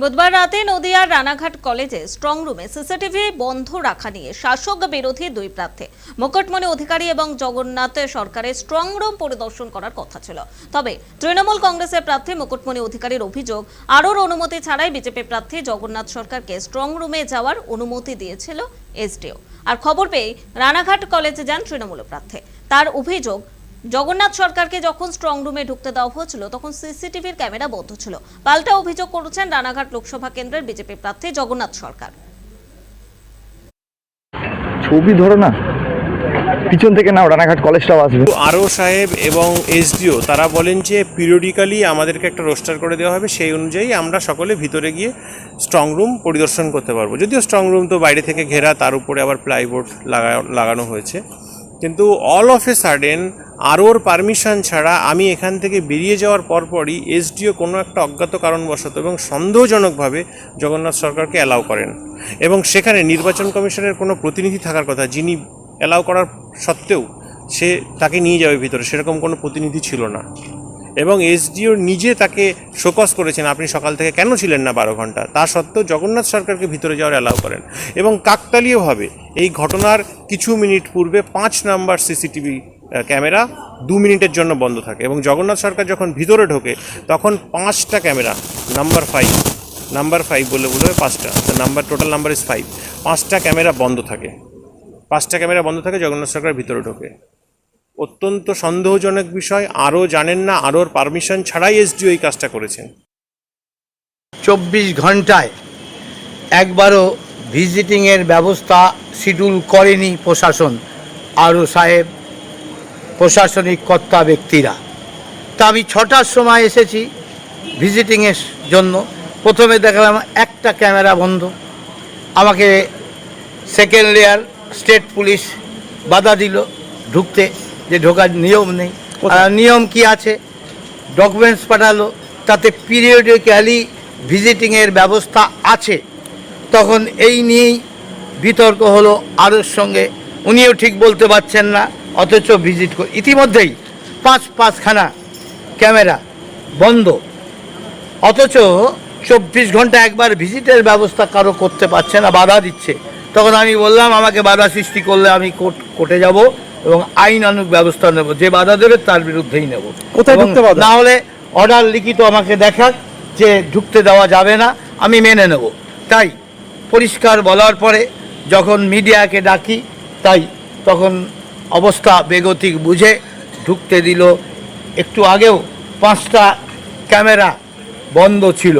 বুধবার রাতে নদিয়ার রানাঘাট কলেজে স্ট্রং রুমে সিসিটিভি বন্ধ রাখা নিয়ে শাসক বিরোধী দুই প্রার্থী, মুকুটমণি অধিকারী এবং জগন্নাথ সরকারের স্ট্রং রুম পরিদর্শন করার কথা ছিল। তবে তৃণমূল কংগ্রেসের প্রার্থী, মুকুটমণি অধিকারীর অভিযোগ, আরোর অনুমতি ছাড়াই বিজেপি প্রার্থী জগন্নাথ সরকারকে স্ট্রং রুমে যাওয়ার অনুমতি দিয়েছিল এসডিও। আর খবর পেয়ে রানাঘাট কলেজে যান তৃণমূল প্রার্থী। তার অভিযোগ জগন্নাথ সরকারকে যখন স্ট্রং রুমে ঢুকতে দেওয়া হয়েছিল তখন সিসিটিভির ক্যামেরা বন্ধ ছিল। পাল্টা অভিযোগ করেছেন রানাঘাট লোকসভা কেন্দ্রের বিজেপি প্রার্থী জগন্নাথ সরকার। ছবি ধরো না। পিছন থেকে নাও রানাঘাট কলেজটাও আসবে। আরও সাহেব এবং এসডিও তারা বলেন যে পিরিয়ডিক্যালি আমাদেরকে একটা রোস্টার করে দেওয়া হবে সেই অনুযায়ী আমরা সকলে ভিতরে গিয়ে স্ট্রং রুম পরিদর্শন করতে পারব। যদিও স্ট্রং রুম তো বাইরে থেকে ঘেরা তার উপরে আবার প্লাইবোর্ড লাগা লাগানো হয়েছে। কিন্তু অল অফ এ সাডেন আরওর পারমিশন ছাড়া আমি এখান থেকে বেরিয়ে যাওয়ার পরপরই এসডিও কোনো একটা অজ্ঞাত কারণবশত এবং সন্দেহজনকভাবে জগন্নাথ সরকারকে অ্যালাউ করেন। এবং সেখানে নির্বাচন কমিশনের কোনো প্রতিনিধি থাকার কথা যিনি অ্যালাউ করার সত্ত্বেও সে তাকে নিয়ে যাবে ভিতরে, সেরকম কোনো প্রতিনিধি ছিল না। এবং এসডিও নিজে তাকে শোকস করেছেন, আপনি সকাল থেকে কেন ছিলেন না বারো ঘণ্টা? তা সত্ত্বেও জগন্নাথ সরকারকে ভিতরে যাওয়ার অ্যালাউ করেন। এবং কাকতালীয়ভাবে এই ঘটনার কিছু মিনিট পূর্বে পাঁচ নাম্বার সিসিটিভি ক্যামেরা দু মিনিটের জন্য বন্ধ থাকে এবং জগন্নাথ সরকার যখন ভিতরে ঢোকে, তখন পাঁচটা camera number five number five বলে বলে পাঁচটা number total number is five পাঁচটা ক্যামেরা বন্ধ থাকে। পাঁচটা ক্যামেরা বন্ধ থাকে, জগন্নাথ সরকার ভিতরে ঢোকে। অত্যন্ত সন্দেহজনক বিষয়, আরও জানেন না আরোর পারমিশন ছাড়াই এসডিও এই কাজটা করেছেন। চব্বিশ ঘন্টায় একবারও ভিজিটিংয়ের ব্যবস্থা শিডিউল করেনি প্রশাসন। আরও সাহেব প্রশাসনিক কর্তা ব্যক্তিরা। তা আমি ছটার সময় এসেছি ভিজিটিংয়ের জন্য। প্রথমে দেখলাম একটা ক্যামেরা বন্ধ। আমাকে সেকেন্ড লেয়ার স্টেট পুলিশ বাধা দিল। ঢুকতে যে ঢোকার নিয়ম নেই। নিয়ম কি আছে? ডকুমেন্টস পাঠালো। তাতে পিরিয়ডিক্যালি ভিজিটিংয়ের ব্যবস্থা আছে। তখন এই নিয়েই বিতর্ক হলো আরোর সঙ্গে। উনিও ঠিক বলতে পারছেন না। অথচ ভিজিট কর ইতিমধ্যেই পাঁচ পাঁচখানা ক্যামেরা বন্ধ। অথচ চব্বিশ ঘণ্টা একবার ভিজিটের ব্যবস্থা কারও করতে পারছে না বাধা দিচ্ছে। তখন আমি বললাম আমাকে বাধা সৃষ্টি করলে আমি কোর্ট কোর্টে যাব এবং আইনানুগ ব্যবস্থা নেব। যে বাধা দেবে তার বিরুদ্ধেই নেব। কোথায়? না হলে অর্ডার লিখিত আমাকে দেখাক যে ঢুকতে দেওয়া যাবে না আমি মেনে নেব। তাই পরিষ্কার বলার পরে যখন মিডিয়াকে ডাকি তাই তখন অবস্থা বেগতিক বুঝে ঢুকতে দিল। একটু আগেও পাঁচটা ক্যামেরা বন্ধ ছিল।